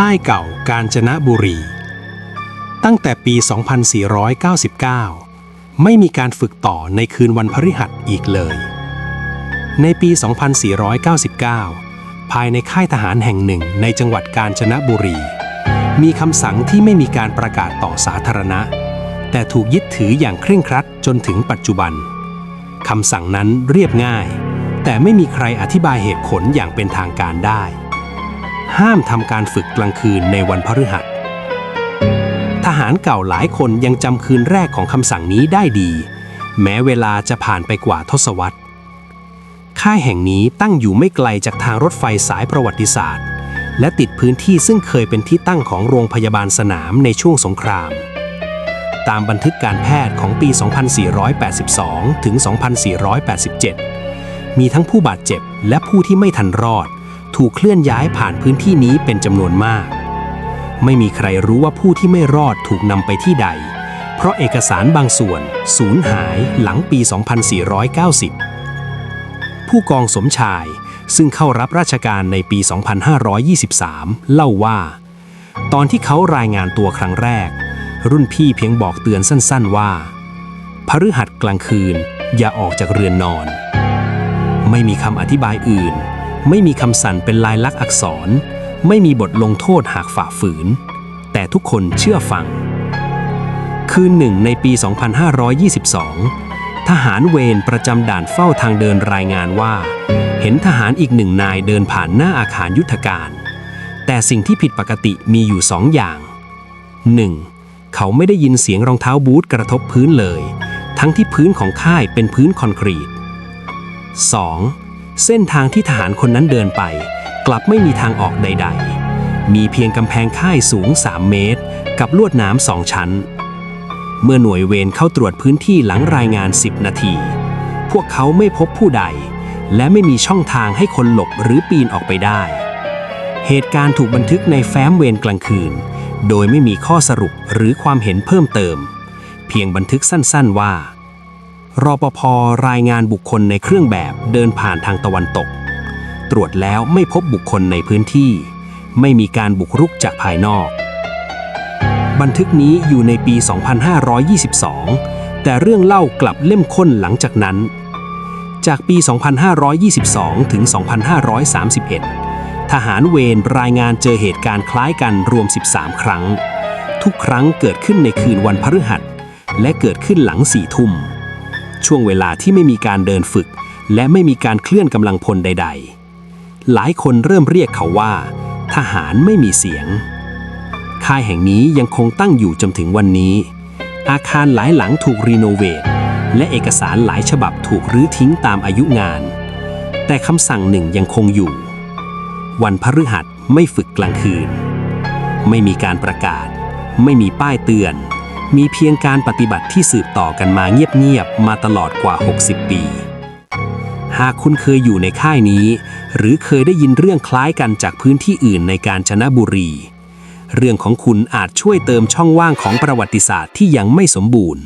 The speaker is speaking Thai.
ค่ายเก่ากาญจนบุรี ตั้งแต่ปี 2499 ไม่มีการฝึกต่อในคืนวันพฤหัสอีกเลย ในปี 2499 ภายในค่ายทหารแห่งหนึ่งในจังหวัดกาญจนบุรี มีคำสั่งที่ไม่มีการประกาศต่อสาธารณะ แต่ถูกยึดถืออย่างเคร่งครัดจนถึงปัจจุบันคำสั่งนั้นเรียบง่าย แต่ไม่มีใครอธิบายเหตุผลอย่างเป็นทางการได้ ห้ามทำการฝึกกลางคืนในวันพฤหัส ทหารเก่าหลายคนยังจำคืนแรกของคำสั่งนี้ได้ดี แม้เวลาจะผ่านไปกว่าทศวรรษ ค่ายแห่งนี้ตั้งอยู่ไม่ไกลจากทางรถไฟสายประวัติศาสตร์ และติดพื้นที่ซึ่งเคยเป็นที่ตั้งของโรงพยาบาลสนามในช่วงสงคราม ตามบันทึกการแพทย์ของปี 2482 ถึง 2487 มีทั้งผู้บาดเจ็บและผู้ที่ไม่ทันรอด ถูกเคลื่อนย้ายผ่านพื้นที่นี้เป็นจำนวนมาก ไม่มีใครรู้ว่าผู้ที่ไม่รอดถูกนำไปที่ใด เพราะเอกสารบางส่วนสูญหายหลังปี 2490 ผู้กองสมชายซึ่งเข้ารับราชการในปี 2523 เล่าว่า ตอนที่เขารายงานตัวครั้งแรก รุ่นพี่เพียงบอกเตือนสั้น ๆว่าพฤหัสกลางคืนอย่าออกจากเรือนนอน ไม่มีคำอธิบายอื่น ไม่มีคำสั่นเป็นลายลักษณ์อักษร ไม่มีบทลงโทษหากฝ่าฝืน แต่ทุกคนเชื่อฟัง คืนหนึ่งในปี 2522 ทหารเวรประจำด่านเฝ้าทางเดินรายงานว่า เห็นทหารอีกหนึ่งนายเดินผ่านหน้าอาคารยุทธการ แต่สิ่งที่ผิดปกติมีอยู่สองอย่าง 1. เขาไม่ได้ยินเสียงรองเท้าบูทกระทบพื้นเลย ทั้งที่พื้นของค่ายเป็นพื้นคอนกรีต 2. เส้นทางที่ทหารคนนั้นเดินไป กลับไม่มีทางออกใด ๆ มีเพียงกำแพงค่ายสูง 3 เมตร กับลวดน้ำสองชั้น เมื่อหน่วยเวรเข้าตรวจพื้นที่หลังรายงาน 10 นาที พวกเขาไม่พบผู้ใด และไม่มีช่องทางให้คนหลบหรือปีนออกไปได้ เหตุการณ์ถูกบันทึกในแฟ้มเวรกลางคืน โดยไม่มีข้อสรุปหรือความเห็นเพิ่มเติม เพียงบันทึกสั้นๆว่า รปภรายงานบุคคลในเครื่องแบบเดินผ่านทางตะวันตก ตรวจแล้วไม่พบบุคคลในพื้นที่ ไม่มีการบุกรุกจากภายนอก บันทึกนี้อยู่ในปี 2522 แต่เรื่องเล่ากลับเล่มข้นหลังจากนั้น จากปี 2522 ถึง 2531 ทหารเวรรายงานเจอเหตุการณ์คล้ายกันรวม 13 ครั้ง ทุกครั้งเกิดขึ้นในคืนวันพฤหัส และเกิดขึ้นหลังสี่ทุ่ม ช่วงเวลาที่ไม่มีการเดินฝึก และไม่มีการเคลื่อนกำลังพลใด ๆ หลายคนเริ่มเรียกเขาว่า ทหารไม่มีเสียง ค่ายแห่งนี้ยังคงตั้งอยู่จนถึงวันนี้ อาคารหลายหลังถูกรีโนเวทและเอกสารหลายฉบับถูกรื้อทิ้งตามอายุงาน แต่คำสั่งหนึ่งยังคงอยู่ วันพฤหัสไม่ฝึกกลางคืน ไม่มีการประกาศ ไม่มีป้ายเตือน มีเพียงการปฏิบัติที่สืบต่อกันมาเงียบๆมาตลอดกว่า 60 ปี หากคุณเคยอยู่ในค่ายนี้ หรือเคยได้ยินเรื่องคล้ายกันจากพื้นที่อื่นในการชนะบุรี เรื่องของคุณอาจช่วยเติมช่องว่างของประวัติศาสตร์ที่ยังไม่สมบูรณ์